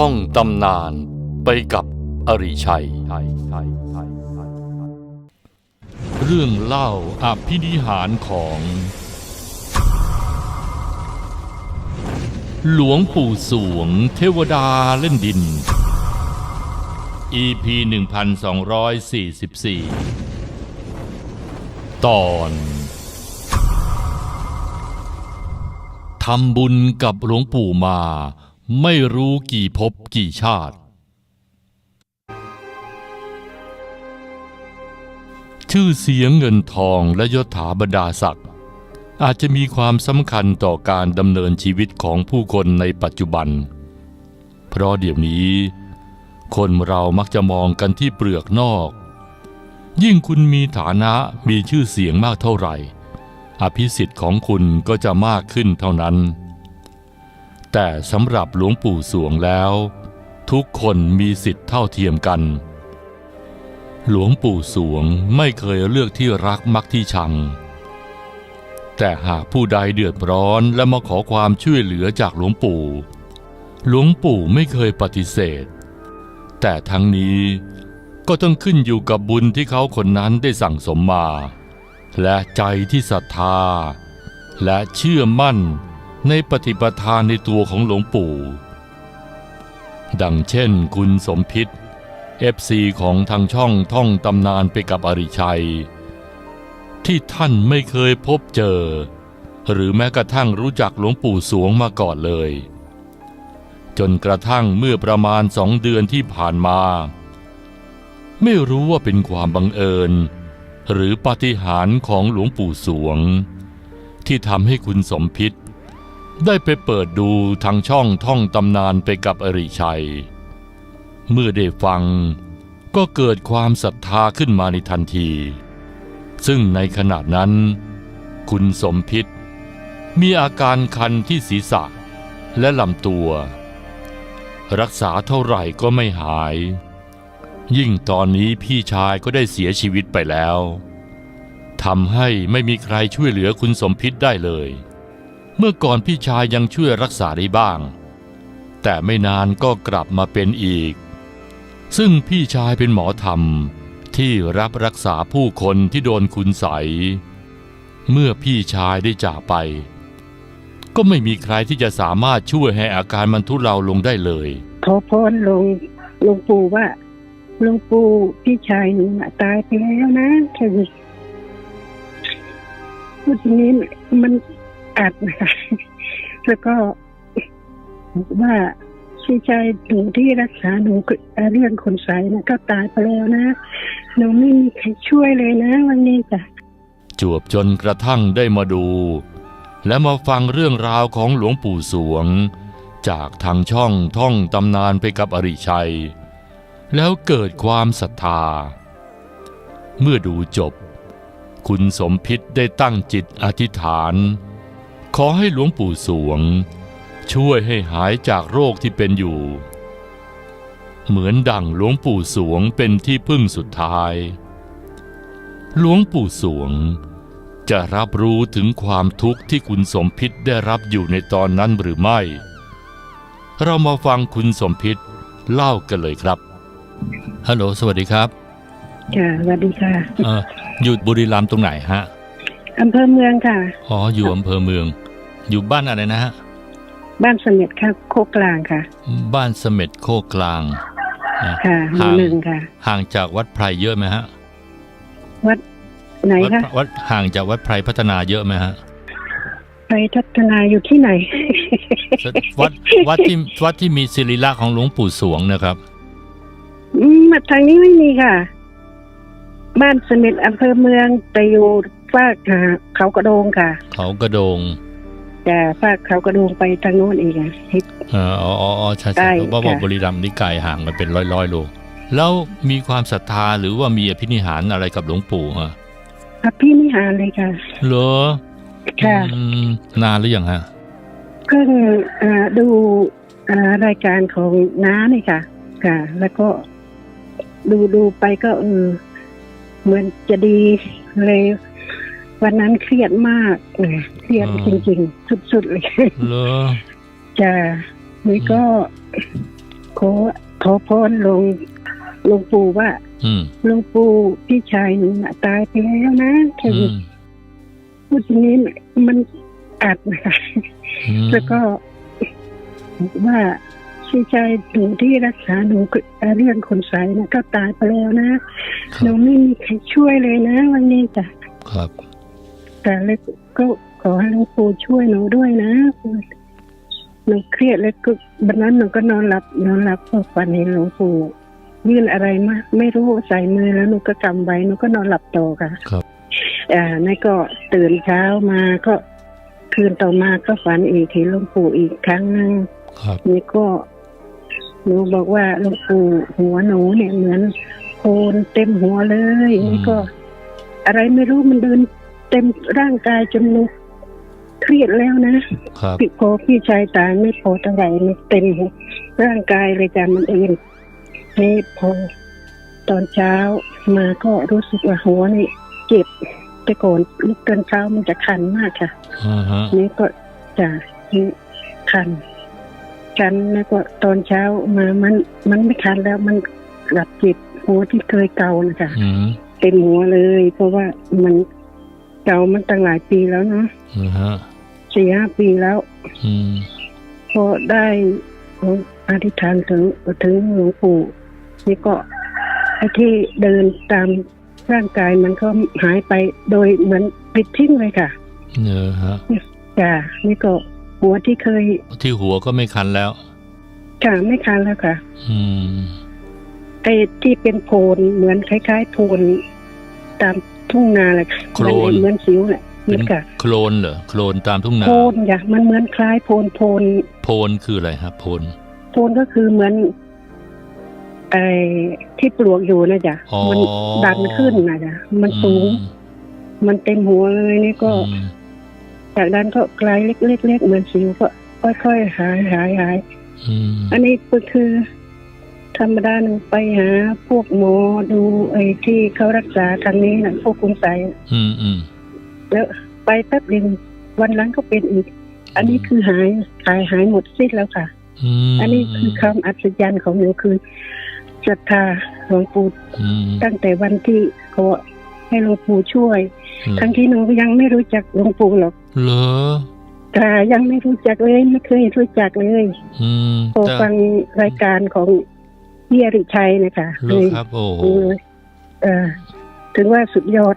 ท่องตำนานไปกับอริชัย เรื่องเล่าอภินิหารของ หลวงปู่สวงเทวดาเล่นดิน EP 1244 ตอนทำบุญกับหลวงปู่มา ไม่รู้กี่ภพกี่ชาติ ชื่อเสียงเงินทองและยศถาบรรดาศักดิ์อาจจะมีความสำคัญต่อการดำเนินชีวิตของผู้คนในปัจจุบัน เพราะเดี๋ยวนี้ คนเรามักจะมองกันที่เปลือกนอก ยิ่งคุณมีฐานะมีชื่อเสียงมากเท่าไหร่ อภิสิทธิ์ของคุณก็จะมากขึ้นเท่านั้น แต่สำหรับหลวงปู่สวงแล้ว ทุกคนมีสิทธิ์เท่าเทียมกัน หลวงปู่สวงไม่เคยเลือกที่รักมักที่ชัง แต่หากผู้ใดเดือดร้อนและมาขอความช่วยเหลือจากหลวงปู่ หลวงปู่ไม่เคยปฏิเสธ แต่ทั้งนี้ก็ต้องขึ้นอยู่กับบุญที่เขาคนนั้นได้สั่งสมมา และใจที่ศรัทธา และเชื่อมั่น ในปฏิปทานในตัวของหลวงปู่ ดังเช่นคุณสมพิษ FC ของทางช่องท่องตำนานไปกับอริชัย ที่ท่านไม่เคยพบเจอ หรือแม้กระทั่งรู้จักหลวงปู่สวงมาก่อนเลย จนกระทั่งเมื่อประมาณสองเดือนที่ผ่านมา ไม่รู้ว่าเป็นความบังเอิญ หรือปาฏิหาริย์ของหลวงปู่สวง ที่ทำให้คุณสมพิษ ได้ไปเปิดดูทางช่องท่องตำนานไปกับอริชัย เมื่อได้ฟังก็เกิดความศรัทธาขึ้นมาในทันที ซึ่งในขณะนั้น คุณสมพิษ มีอาการคันที่ศีรษะและลำตัว รักษาเท่าไหร่ก็ไม่หาย ยิ่งตอนนี้พี่ชายก็ได้เสียชีวิตไปแล้วทำให้ไม่มีใครช่วยเหลือคุณสมพิษได้เลย เมื่อก่อนพี่ชายยังช่วยรักษาได้บ้าง แต่ไม่นานก็กลับมาเป็นอีก ซึ่งพี่ชายเป็นหมอธรรมที่รับรักษาผู้คนที่โดนคุณใส เมื่อพี่ชายได้จากไป ก็ไม่มีใครที่จะสามารถช่วยให้อาการมันทุเลาลงได้เลยขอพรหลวงหลวงปู่ว่าหลวงปู่พี่ชายหนูตายไปแล้วนะแค่นี้พูดอย่างนี้มัน อัดนะคะแล้วก็ว่าพี่ชายหนูที่รักษาหนูเรื่องคนใสนะก็ตายไปแล้วนะหนูไม่มีใครช่วยเลยนะวันนี้จ้ะจวบจนกระทั่งได้มาดู และมาฟังเรื่องราวของหลวงปู่สวง จากทางช่องท่องตำนานไปกับอริชัย แล้วเกิดความศรัทธา เมื่อดูจบ คุณสมพิษได้ตั้งจิตอธิษฐาน ขอให้หลวงปู่สวง ช่วยให้หายจากโรคที่เป็นอยู่ เหมือนดั่งหลวงปู่สวงเป็นที่พึ่งสุดท้าย หลวงปู่สวงจะรับรู้ถึงความทุกข์ที่คุณสมพิษได้รับอยู่ในตอนนั้นหรือไม่ เรามาฟังคุณสมพิษเล่ากันเลยครับ ฮัลโหล สวัสดีครับจ้ะสวัสดีค่ะเอ่ออยู่บุรีรัมย์ตรงไหนฮะ อำเภอเมืองค่ะ อ๋อ อยู่อำเภอเมือง อยู่บ้านอะไรนะฮะ บ้านเสม็ดค่ะโคกกลางค่ะ บ้านเสม็ดโคกกลางอะค่ะหมู่ห่างหนึ่งค่ะ ห่างจากวัดไพรเยอะไหมฮะ วัดไหนวัดคะ วัดห่างจากวัดไพรพัฒนาเยอะไหมฮะไปทัศนาอยู่ที่ไหน วัดวัดที่วัดที่มีศิริละของหลวงปู่สวงนะครับ อืมมาทางนี้ไม่มีค่ะ บ้านเสม็ดอำเภอเมืองแต่อยู่ฝากหาเขากระโดงค่ะ เขากระโดง แต่ฝากเขากระโดงไปทางโน้นเองอะที่เอออ๋ออ๋ออ๋อใช่ใกล้ใช่เพราะว่าบอกค่ะบุรีรัมย์นี่ไกลห่างกันเป็นร้อยร้อยๆโลแล้วมีความศรัทธาหรือว่ามีอภินิหารอะไรกับหลวงปู่ฮะพระพี่นิหารเลยค่ะเหรอค่ะอืมนานหรือยังฮะเพิ่งเอ่อดูเอ่อรายการของน้านี่ค่ะ ค่ะ แล้วก็ดูดูไปก็เออเหมือนจะดีเลย วันนั้นเครียดมากเลยเครียดอ่าจริง ๆ สุดๆเลยเหรอจะนี่ก็ขอขอพรหลวงหลวงปู่ว่าอืมหลวงปู่พี่ชายหนูน่ะตายไปแล้วนะแค่อืมพูดอย่างนี้มันอัดนะคะอืมแล้วก็บอกว่าพี่ชายหนูที่รักษาหนูเรื่องคนใสนะก็ตายไปแล้วนะคหรันูบไม่มีใครช่วยเลยนะวันนี้จ้ะครับ แต่เลยก็ขอให้หลวงปู่ช่วยหนูด้วยนะหนูเครียดแล้วก็วันนั้นหนูก็นอนหลับนอนหลับเพราะฝันเห็นหลวงปู่ยื่นอะไรมาไม่รู้ใส่มือแล้วหนูก็กำไว้หนูก็นอนหลับต่อค่ะครับอ่านั่นก็ตื่นเช้ามาก็คืนต่อมาก็ฝันอีกเห็นหลวงปู่อีกครั้งหนึ่งครับนี่ก็หนูบอกว่าหลวงปู่หัวหนูเนี่ยเหมือนโคนเต็มหัวเลยอืมนี่ก็ อะไรไม่รู้มันเดิน เต็มร่างกายจนหนูเครียดแล้วนะครับพี่พอพี่ชายตายไม่พอเท่าไหร่มันเต็มร่างกายเลยจ้ะมันเองนี่พอตอนเช้ามาก็รู้สึกว่าหัวนี่เจ็บแต่ก่อนลุกตอนเช้ามันจะคันมากค่ะอ่าฮะนี่ก็จะนี่คันคันแล้วก็ตอนเช้ามามันมันไม่คันแล้วมันกลับเจ็บหัวที่เคยเกานะคะอืมเต็มหัวเลย เพราะว่ามัน เกามันตั้งหลายปีแล้วเนาะอ่าฮะสี่ห้าปีแล้วอืมพอได้อธิษฐานถึงถึงหลวงปู่นี่ก็ไอ้ที่เดินตามร่างกายมันก็หายไปโดยเหมือนปิดทิ้งเลยค่ะเนอฮะจ้ะนี่ก็หัวที่เคย ที่หัวก็ไม่คันแล้วค่ะไม่คันแล้วค่ะ อืมไอ้ที่เป็นโพนเหมือนคล้ายๆโพนตาม ทุ่งนาเลยค่ะโคลนมัเหมือนสิวแหละเหมืเป็อนนกับโคลนเหรอโคลนตามทุ่งนาโพนจ้ะมันเหมือนคล้ายโพนโพนโพนคืออะไรครับโพนโพนก็คือเหมือนไอ้ที่ปลวกอยู่นะจ๊ะอ๋อมันดันขึ้นนะจ๊ะมันสูง มันเต็มหัวเลยนี่ก็อืมจากนั้นก็กลายเล็กๆๆเหมือนสิวก็ค่อยๆหายหายหายอืมอันนี้ก็คือ ธรรมดาหนูไปหา พวกหมอดูไอ้ที่เขารักษาทางนี้นะพวกคุณใสยอืมอืมแล้วไปแป๊บเดียววันหลังก็เป็นอีก อันนี้คือหายหายหายหมดสิ้นแล้วค่ะอืมอันนี้คือคำอัศจรรย์ของหนูคือศรัทธาหลวงปู่อืมตั้งแต่วันที่เขาให้หลวงปู่ช่วยอืมทั้งที่หนูยังไม่รู้จักหลวงปู่หรอกเหรอแต่ยังไม่รู้จักเลยไม่เคยรู้จักเลยอืมพอแต่ฟังรายการของ พี่อริชัยนะคะเหรอครับ โอ้โหเออเออถึงว่าสุดยอด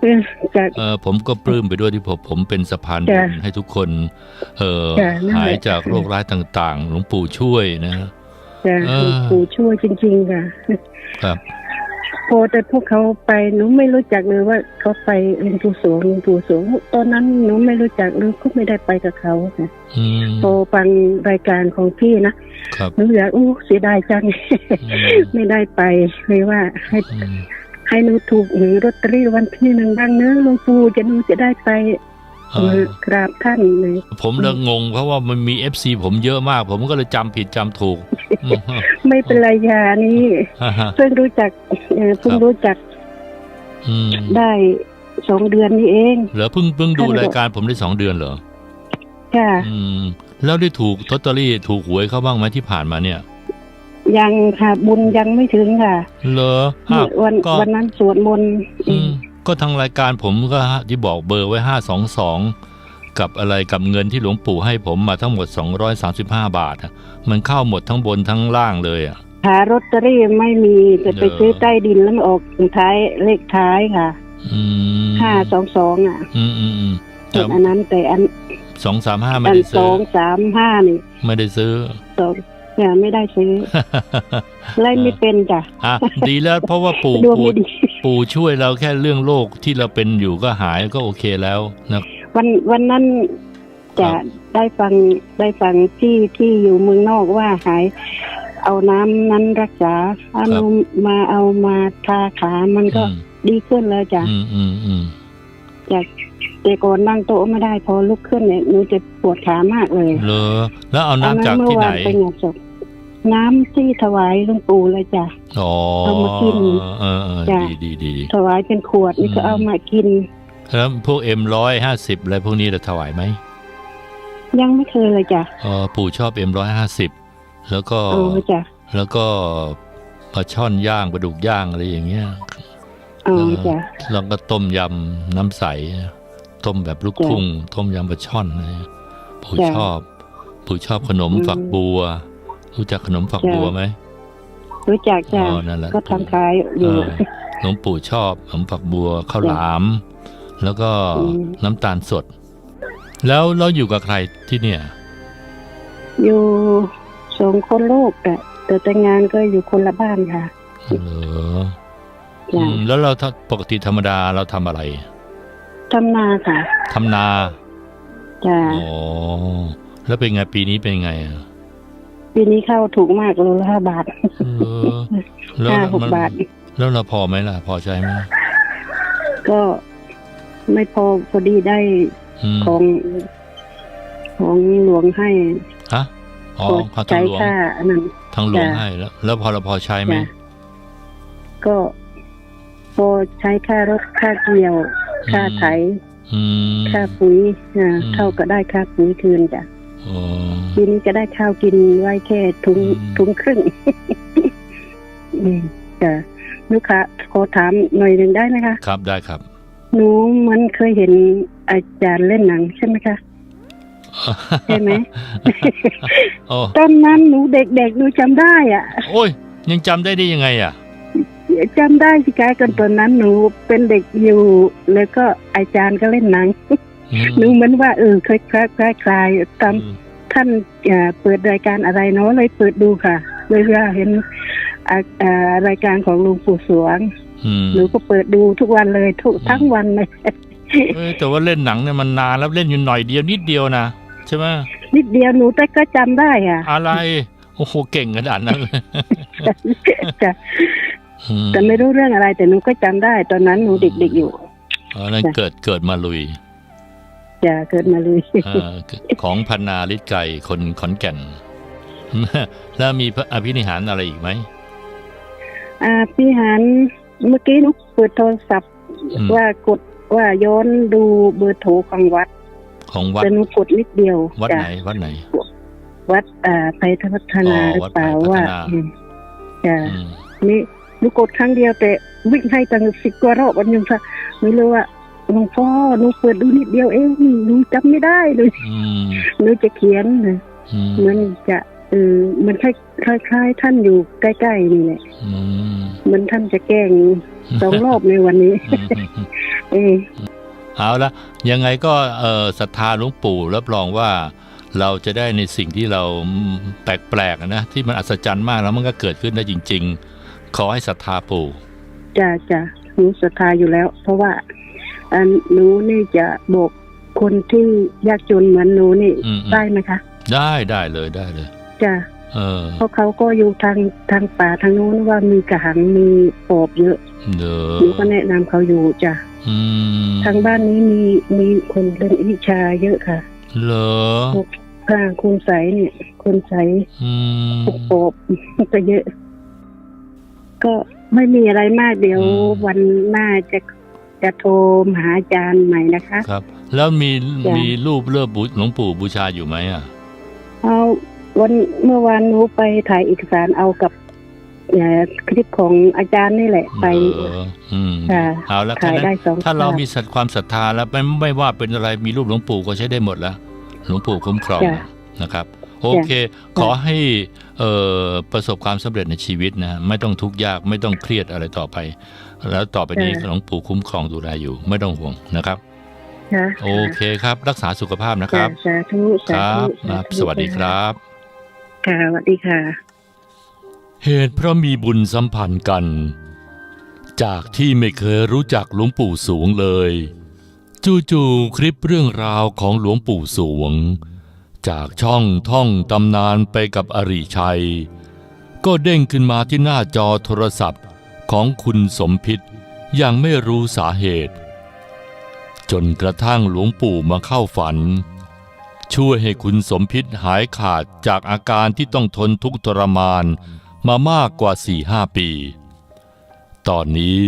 เออจากเออผมก็ปลื้มไปด้วยที่ผมผมเป็นสะพานบุจ้ะญให้ทุกคน เออจ้ะนั่นแหละหายจากโรคร้ายต่าง ๆ หลวงปู่ช่วยนะจากเออหลวงปู่ช่วยจริง ๆ ค่ะ ครับ พอแต่พวกเขาไปหนูไม่รู้จักเลยว่าเขาไปหลวงปู่สวงหลวงปู่สวงตอนนั้นหนูไม่รู้จักหนูก็ไม่ได้ไปกับเขาค่ะอืมพอฟังรายการของพี่นะครับหนูอยากอู้เสียดายจังอืมไม่ได้ไปเลยว่าให้อืมให้หนูถูกหรือลอตเตอรี่วันที่หนึ่งบ้างเนอะหลวงปู่จะหนูจะได้ไปเออกราบท่านเลยผมเลยงงเพราะว่ามันมีเอฟซีผมเยอะมาก ผมก็เลยจำผิดจำถูกอืมไม่เป็นไรยานี่ฮ่าฮ่าเพิ่งรู้จัก เอ่อเพิ่งครับรู้จักอืมได้สองเดือนนี้เองเหรอเพิ่งเพิ่งดูท่านบอกรายการผมได้สองเดือนเหรอค่ะอืม แล้วได้ถูกทอตเตอรี่ถูกหวยเข้าบ้างไหมที่ผ่านมาเนี่ย ยังค่ะบุญยังไม่ถึงค่ะ เหรออ้าววันก็วันนั้นสวดมนต์อืมก็ทางรายการผมก็ที่บอกเบอร์ไว้ห้าสองสองกับอะไรกับเงินที่หลวงปู่ให้ผมมาทั้งหมด 235 บาทอะมันเข้าหมดทั้งบนทั้งล่างเลยอะ หาลอตเตอรี่ไม่มีจะไปเหรอซื้อใต้ดินแล้วมันออกท้ายเลขท้ายค่ะอืมห้าสองสองอะอืมอืมอืมส่แต่วนอันนั้นแต่อันสองสามห้าไม่อันได้สซื้อองสามห้านี่ ไม่ได้ซื้อสองเนี่ยไม่ได้ซื้อไล่ไม่เป็นจ้ะอะดีแล้วเพราะว่าปู่ดวงปู่ไม่ดีปู่ช่วยเราแค่เรื่องโรคที่เราเป็นอยู่ก็หายก็โอเคแล้วนะวันวันนั้นจะครับได้ฟังได้ฟังที่ที่อยู่เมืองนอกว่าหาย เอาน้ำนั้นรักษาเอานมมาเอามาทาขามันก็อืมดีขึ้นแล้วจ้ะอืมอืมอืมจากแต่ก่อนนั่งโต๊ะไม่ได้พอลุกขึ้นเนี่ยหนูจะปวดขามากเลยเลอแล้วเอาน้ำจากเมื่ที่อไหนวานไปงานศพน้ำที่ถวายหลวงปู่เลยจ้ะอ๋อเอามากินเออเออจ้ะดีดีดีถวายเป็นขวดนี่ก็อืมเอามากินแล้วพวกเอ็มร้อยห้าสิบอะไรพวกนี้จะถวายไหมยังไม่เคยเลยจ้ะเออปู่ชอบเอ็มร้อยห้าสิบ แล้วก็อ๋อจ้ะแล้วก็ปลาช่อนย่างปลาดุกย่างอะไรอย่างเงี้ยอ๋อจ้ะแล้วก็ต้มยำน้ำใส ต้มแบบลูกจ้ะทุ่ง ต้มยำปลาช่อนอะไรปู่จ้ะชอบ ปู่ชอบขนมอืมฝักบัว รู้จักขนมฝักจ้ะบัวไหมรู้จักจ้ะอ๋อนั่นแหละก็ทำขายอยู่เออหลวงปู่ชอบขนมฝักบัวข้าวหลาม แล้วก็อืมน้ำตาลสด แล้วเราอยู่กับใครที่เนี่ย อยู่ สองคนลูกแต่แต่แต่งงานก็อยู่คนละบ้านค่ะเหรอจ้ะอืมแล้วเราถ้าปกติธรรมดาเราทำอะไรทำนาค่ะทำนาจ้ะอ๋อแล้วเป็นไงปีนี้เป็นไงอะปีนี้เข้าถูกมากโลละห้าบาทเออแล้วห้าหกมันบาท แล้วเราพอไหมล่ะ พอใช้ไหมก็ไม่พอพอดีได้อืมของของหลวงให้ฮะ อ๋อพอเขาทาใช้งหลวงค่าอันนั้นทางหลวงจ้ะให้แล้ว แล้วพอเราพอใช้ไหมจ้ะก็พอใช้ค่ารถค่าเกี่ยว ค่าไถอืมค่าปุ๋ยอ่าอืมเท่าก็ได้ค่าปุ๋ยคืนจ้ะอ๋อปีนี้จะได้ข้าวกินไว้แค่ถุงอืมถุงครึ่งอืมจ้ะลูกค้าขอถามหน่อยหนึ่งได้ไหมคะ ครับได้ครับ หนูมันเคยเห็นอาจารย์เล่นหนังใช่ไหมคะ ใช่ไหมโอ้ตอนนั้นหนูเด็กๆหนูจำได้อะโอ้ย ยังจำได้ได้ยังไงอะ จำได้สิกายกันตอนนั้นหนูเป็นเด็กอยู่ แล้วก็อาจารย์ก็เล่นหนังอืมหนูเหมือนว่าเออคล้ายคล้ายคล้ายคลายตาม อืมท่านเอ่อเปิดรายการอะไรเนาะเลยเปิดดูค่ะเลยว่าเห็นอ่าอ่ารายการของหลุงปู่สวงอืมหนูก็เปิดดูทุกวันเลยทุกทั้งวันเลย เอ้ยแต่ว่าเล่นหนังเนี่ยมันนานแล้วเล่นอยู่หน่อยเดียวนิดเดียวนะ ใช่ไหมนิดเดียวหนูแต่ก็จำได้อะ อะไร โอ้โหเก่งขนาดนั้นเลยจะอืมแต่ไม่รู้เรื่องอะไร แต่หนูก็จำได้ ตอนนั้นหนูเด็กๆอยู่อ๋อนั่นเกิดเกิดมาลุยจะเกิดมาเลยเออของพันนาลิศไก่คนขอนแก่น แล้วมีพระอภินิหารอะไรอีกไหมอ่าพี่หันเมื่อกี้หนูเปิดโทรศัพท์อืมว่ากดว่าย้อนดูเบอร์โทรของวัด ของวัดแต่หนูกดนิดเดียว วัดจ้ะไหน วัดไหน วัดอ่าไพทพัฒนาอ๋อหรือเปล่าวัดไผ่พัฒนาว่าอืมจ้ะอืมนี่หนูกดครั้งเดียวแต่วิ่งให้ตั้งสิบกว่ารอบวันยังค่ะไม่รู้ว่าหลวงพ่อหนูเปิดดูนิดเดียวเองหนูจำไม่ได้เลยอืมหนูจะเขียนนะอืมเหมันจะเออเหมันคล้ายคล้ายๆท่านอยู่ใกล้ๆนี่แหละอืมเหมันท่านจะแกล้งสองรอบในวันนี้ เออ เอาละยังไงก็เออศรัทธาหลวงปู่รับรองว่าเราจะได้ในสิ่งที่เราแปลกๆนะที่มันอัศจรรย์มากแล้วมันก็เกิดขึ้นได้จริง ๆ ขอให้ศรัทธาปู่จะจะหนูศรัทธาอยู่แล้ว เพราะว่าอันหนูนี่จะบอกคนที่ยากจนเหมือนหนูนี่อืมได้ไหมคะ ได้ได้เลยได้เลยจะ เออเพราะเขาก็อยู่ทางทางป่าทางนู้นว่ามีกระหังมีปอบเยอะเด้อหนูก็แนะนำเขาอยู่จ้ะอืมทางบ้านนี้มีมีคนเล่นวิชาเยอะค่ะ เหรอค่ะคุณใสเนี่ยคุณใสอืมปกปอบก็เยอะ ก็ไม่มีอะไรมากเดี๋ยวอืมวันหน้าจะจะโทรมาหาอาจารย์ใหม่นะคะ ครับ แล้วมีจ้ะมีรูปเลือบบูหลวงปู่บูชาอยู่ไหมอะเอา วันเมื่อวานหนูไปถ่ายเอกสารเอากับเอ่อคลิปของอาจารย์นี่แหละไปเอออืมค่ะเอาแล้วถ่ายนั้นได้สองถ้าเราภพมีศรัทความศรัทธาแล้วไม่ไม่ว่าเป็นอะไรมีรูปหลวงปู่ก็ใช้ได้หมดแล้วหลวงปู่คุ้มครองจ้ะนะครับ โอเค ขอให้เอ่อประสบความสำเร็จในชีวิตนะไม่ต้องทุกข์ยากไม่ต้องเครียดอะไรต่อไป แล้วต่อไปนี้จ้ะหลวงปู่คุ้มครองดูแลอยู่ไม่ต้องห่วงนะครับค่ะโอเคครับ รักษาสุขภาพนะครับสาธุคสารัธุบครับ สวัสดีครับ ค่ะสวัสดีค่ะ เหตุเพราะมีบุญสัมพันธ์กัน จากที่ไม่เคยรู้จักหลวงปู่สวงเลย จู่ๆคลิปเรื่องราวของหลวงปู่สวงจากช่องท่องตำนานไปกับอริชัย ก็เด้งขึ้นมาที่หน้าจอโทรศัพท์ของคุณสมพิษอย่างไม่รู้สาเหตุ จนกระทั่งหลวงปู่มาเข้าฝัน ช่วยให้คุณสมพิษหายขาดจากอาการที่ต้องทนทุกข์ทรมานมามากกว่า4ีหปี ตอนนี้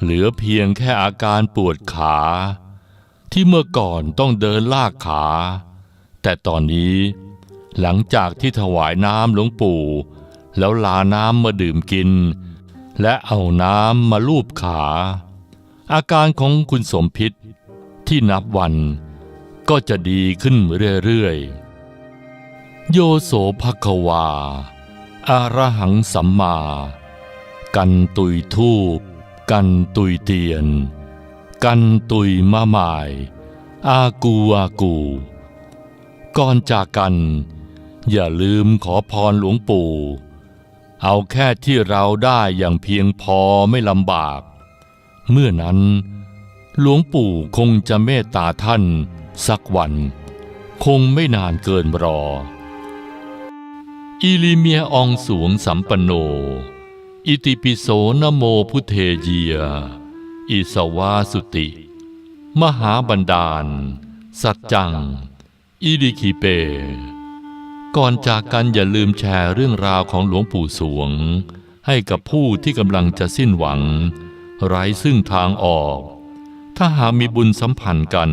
เหลือเพียงแค่อาการปวดขา ที่เมื่อก่อนต้องเดินลากขา แต่ตอนนี้หลังจากที่ถวายน้ำหลวงปู่ แล้วลาน้ำมาดื่มกิน และเอาน้ำมาลูบขา อาการของคุณสมพิษที่นับวัน ก็จะดีขึ้นเรื่อยๆ โยโสภควา อารหังสัมมา กันตุยทูปกันตุยเตียน กันตุยมะหมาย อากูอากู ก่อนจากกัน อย่าลืมขอพรหลวงปู่ เอาแค่ที่เราได้อย่างเพียงพอไม่ลำบาก เมื่อนั้นหลวงปู่คงจะเมตตาท่าน สักวัน คงไม่นานเกินรอ อิลิเมียอองสวงสัมปันโน อิติปิโสนโมพุเทเยีย อิสวาสุติ มหาบันดาล สัจจัง อิดิคิเป ก่อนจากกันอย่าลืมแชร์เรื่องราวของหลวงปู่สวง ให้กับผู้ที่กำลังจะสิ้นหวัง ไร้ซึ่งทางออก ถ้าหากมีบุญสัมพันธ์กัน